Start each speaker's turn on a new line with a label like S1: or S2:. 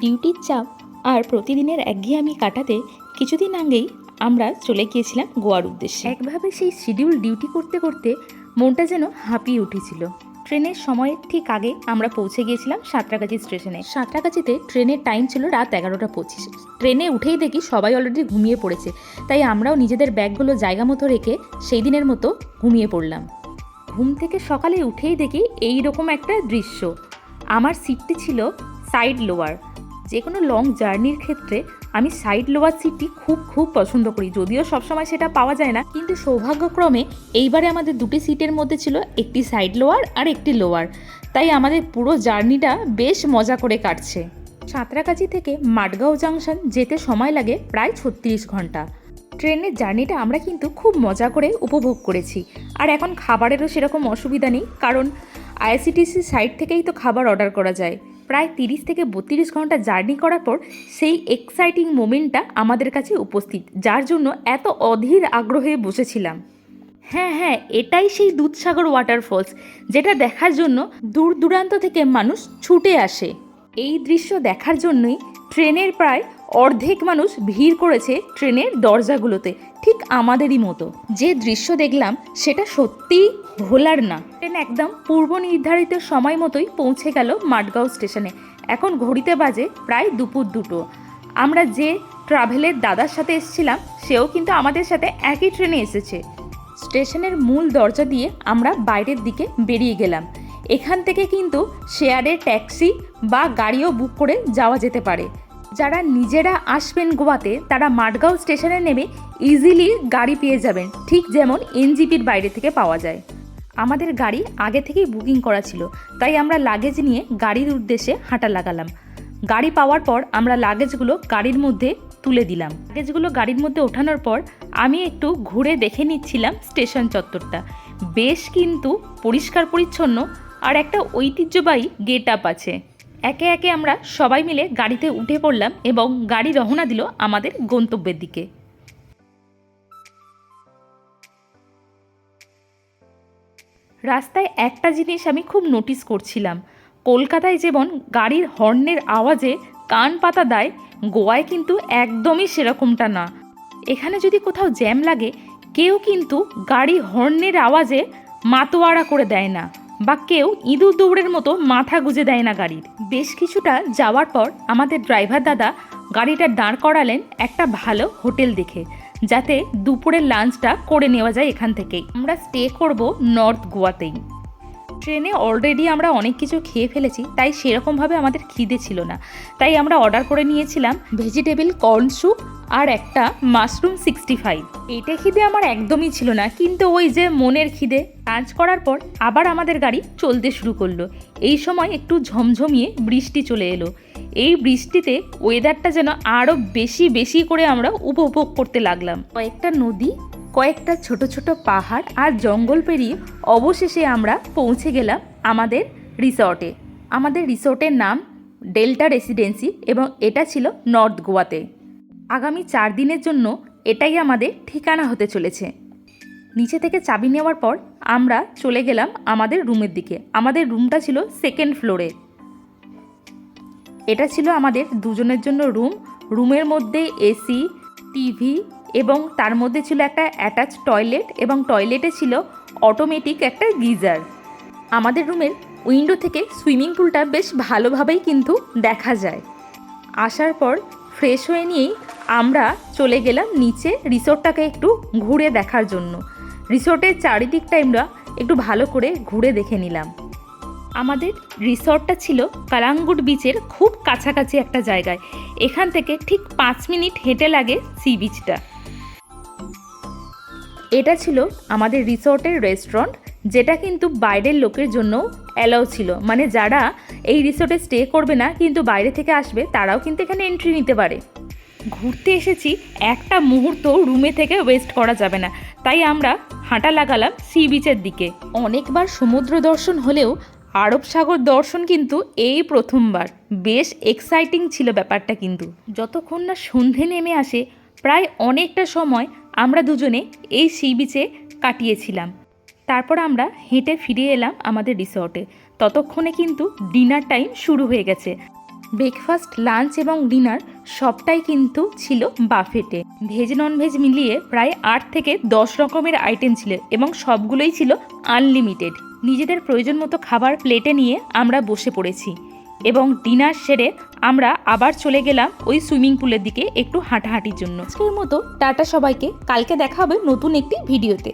S1: ডিউটির চাপ আর প্রতিদিনের একঘেয়েমি কাটাতে কিছুদিন আগেই আমরা চলে গিয়েছিলাম গোয়ার উদ্দেশ্যে। একভাবে সেই শিডিউল ডিউটি করতে করতে মনটা যেন হাঁপিয়ে উঠেছিল। ট্রেনের সময়ের ঠিক আগে আমরা পৌঁছে গিয়েছিলাম সাঁতরাগাছি স্টেশনে। সাঁতরাগাছিতে ট্রেনের টাইম ছিল রাত এগারোটা পঁচিশ। ট্রেনে উঠেই দেখি সবাই অলরেডি ঘুমিয়ে পড়েছে। তাই আমরাও নিজেদের ব্যাগগুলো জায়গা মতো রেখে সেই দিনের মতো ঘুমিয়ে পড়লাম। ঘুম থেকে সকালে উঠেই দেখি এই রকম একটা দৃশ্য। আমার সিটটি ছিল সাইড লোয়ার যে কোনো লং জার্নির ক্ষেত্রে আমি সাইড লোয়ার সিটটি খুব খুব পছন্দ করি। যদিও সবসময় সেটা পাওয়া যায় না, কিন্তু সৌভাগ্যক্রমে এইবারে আমাদের দুটি সিটের মধ্যে ছিল একটি সাইড লোয়ার আর একটি লোয়ার তাই আমাদের পুরো জার্নিটা বেশ মজা করে কাটছে। সাঁতরাগাছি থেকে মাটগাঁও জাংশন যেতে সময় লাগে প্রায় ছত্রিশ ঘণ্টা। ট্রেনের জার্নিটা আমরা কিন্তু খুব মজা করে উপভোগ করেছি। আর এখন খাবারেরও সেরকম অসুবিধা নেই, কারণ আইআরসিটিসি সাইট থেকেই তো খাবার অর্ডার করা যায়। প্রায় তিরিশ থেকে বত্রিশ ঘণ্টা জার্নি করার পর সেই এক্সাইটিং মোমেন্টটা আমাদের কাছে উপস্থিত, যার জন্য এত অধীর আগ্রহে বসেছিলাম। হ্যাঁ হ্যাঁ এটাই সেই দুধসাগর ওয়াটারফলস যেটা দেখার জন্য দূর দূরান্ত থেকে মানুষ ছুটে আসে। এই দৃশ্য দেখার জন্যই ট্রেনের প্রায় অর্ধেক মানুষ ভিড় করেছে ট্রেনের দরজাগুলোতে, ঠিক আমাদেরই মতো। যে দৃশ্য দেখলাম, সেটা সত্যিই ভোলার না। ট্রেন একদম পূর্ব নির্ধারিত সময় মতোই পৌঁছে গেল মাটগাঁও স্টেশনে। এখন ঘড়িতে বাজে প্রায় দুপুর দুটো। আমরা যে ট্রাভেলের দাদার সাথে এসেছিলাম, সেও কিন্তু আমাদের সাথে একই ট্রেনে এসেছে। স্টেশনের মূল দরজা দিয়ে আমরা বাইরের দিকে বেরিয়ে গেলাম। এখান থেকে কিন্তু শেয়ারের ট্যাক্সি বা গাড়িও বুক করে যাওয়া যেতে পারে। যারা নিজেরা আসবেন গোয়াতে, তারা মাটগাঁও স্টেশনে নেমে ইজিলি গাড়ি পেয়ে যাবেন। ঠিক যেমন এনজিপির বাইরে থেকে পাওয়া যায়। আমাদের গাড়ি আগে থেকেই বুকিং করা ছিল, তাই আমরা লাগেজ নিয়ে গাড়ির উদ্দেশ্যে হাঁটা লাগালাম। গাড়ি পাওয়ার পর আমরা লাগেজগুলো গাড়ির মধ্যে তুলে দিলাম। লাগেজগুলো গাড়ির মধ্যে ওঠানোর পর আমি একটু ঘুরে দেখে নিচ্ছিলাম স্টেশন চত্বরটা। বেশ কিন্তু পরিষ্কার পরিচ্ছন্ন আর একটা ঐতিহ্যবাহী গেট আপ আছে। একে একে আমরা সবাই মিলে গাড়িতে উঠে পড়লাম এবং গাড়ি রওনা দিল আমাদের গন্তব্যের দিকে। রাস্তায় একটা জিনিস আমি খুব নোটিস করছিলাম। কলকাতায় যেমন গাড়ির হর্নের আওয়াজে কান পাতা দেয়, গোয়ায় কিন্তু একদমই সেরকমটা না। এখানে যদি কোথাও জ্যাম লাগে, কেউ কিন্তু গাড়ি হর্নের আওয়াজে মাতোয়ারা করে দেয় না। বা কেউ ইঁদুর দৌড়ের মতো মাথা গুঁজে দেয় না গাড়ির। বেশ কিছুটা যাওয়ার পর আমাদের ড্রাইভার দাদা গাড়িটা দাঁড় করালেন একটা ভালো হোটেল দেখে, যাতে দুপুরের লাঞ্চটা করে নেওয়া যায় এখান থেকেই। আমরা স্টে করব নর্থ গোয়াতেই। ট্রেনে অলরেডি আমরা অনেক কিছু খেয়ে ফেলেছি, তাই সেরকমভাবে আমাদের খিদে ছিল না। তাই আমরা অর্ডার করে নিয়েছিলাম ভেজিটেবল কর্ন স্যুপ আর একটা মাশরুম সিক্সটি ফাইভ এটা খিদে আমার একদমই ছিল না, কিন্তু ওই যে মনের খিদে, কাজ করার পর আবার আমাদের গাড়ি চলতে শুরু করল। এই সময় একটু ঝমঝমিয়ে বৃষ্টি চলে এলো। এই বৃষ্টিতে ওয়েদারটা যেন আরও বেশি বেশি করে আমরা উপভোগ করতে লাগলাম। কয়েকটা নদী, কয়েকটা ছোট ছোট পাহাড় আর জঙ্গল পেরিয়ে অবশেষে আমরা পৌঁছে গেলাম আমাদের রিসর্টে। আমাদের রিসর্টের নাম ডেল্টা রেসিডেন্সি এবং এটা ছিল নর্থ গোয়াতে। আগামী চার দিনের জন্য এটাই আমাদের ঠিকানা হতে চলেছে। নিচে থেকে চাবি নেওয়ার পর আমরা চলে গেলাম আমাদের রুমের দিকে। আমাদের রুমটা ছিল সেকেন্ড ফ্লোরে এটা ছিল আমাদের দুজনের জন্য রুম। রুমের মধ্যে এসি টিভি এবং তার মধ্যে ছিল একটা অ্যাটাচ টয়লেট এবং টয়লেটে ছিল অটোমেটিক একটা গিজার। আমাদের রুমের উইন্ডো থেকে সুইমিং পুলটা বেশ ভালোভাবেই কিন্তু দেখা যায়। আসার পর ফ্রেশ হয়ে নিয়েই আমরা চলে গেলাম নিচে রিসোর্টটাকে একটু ঘুরে দেখার জন্য। রিসোর্টের চারিদিকটা আমরা একটু ভালো করে ঘুরে দেখে নিলাম। আমাদের রিসর্টটা ছিল কালাঙ্গুট বিচের খুব কাছাকাছি একটা জায়গায়। এখান থেকে ঠিক পাঁচ মিনিট হেঁটে লাগে সি বিচটা। এটা ছিল আমাদের রিসর্টের রেস্টুরেন্ট, যেটা কিন্তু বাইরের লোকের জন্য অ্যালাউ ছিল। মানে যারা এই রিসর্টে স্টে করবে না, কিন্তু বাইরে থেকে আসবে, তারাও কিন্তু এখানে এন্ট্রি নিতে পারে। ঘুরতে এসেছি, একটা মুহূর্ত রুমে থেকে ওয়েস্ট করা যাবে না। তাই আমরা হাঁটা লাগালাম সি বিচের দিকে। অনেকবার সমুদ্র দর্শন হলেও আরব সাগর দর্শন কিন্তু এই প্রথমবার। বেশ এক্সাইটিং ছিল ব্যাপারটা কিন্তু। যতক্ষণ না সন্ধে নেমে আসে, প্রায় অনেকটা সময় আমরা দুজনে এই সি বিচে কাটিয়েছিলাম। তারপর আমরা হেঁটে ফিরে এলাম আমাদের রিসর্টে ততক্ষণে কিন্তু ডিনার টাইম শুরু হয়ে গেছে। ব্রেকফাস্ট লাঞ্চ এবং ডিনার সবটাই কিন্তু ছিল বাফেটে। ভেজ নন ভেজ মিলিয়ে প্রায় আট থেকে দশ রকমের আইটেম ছিল এবং সবগুলোই ছিল আনলিমিটেড নিজেদের প্রয়োজন মতো খাবার প্লেটে নিয়ে আমরা বসে পড়েছি এবং ডিনার সেরে আমরা আবার চলে গেলাম ওই সুইমিং পুলের দিকে একটু হাঁটাহাঁটির জন্য। আজকের মতো টাটা সবাইকে। কালকে দেখা হবে নতুন একটি ভিডিওতে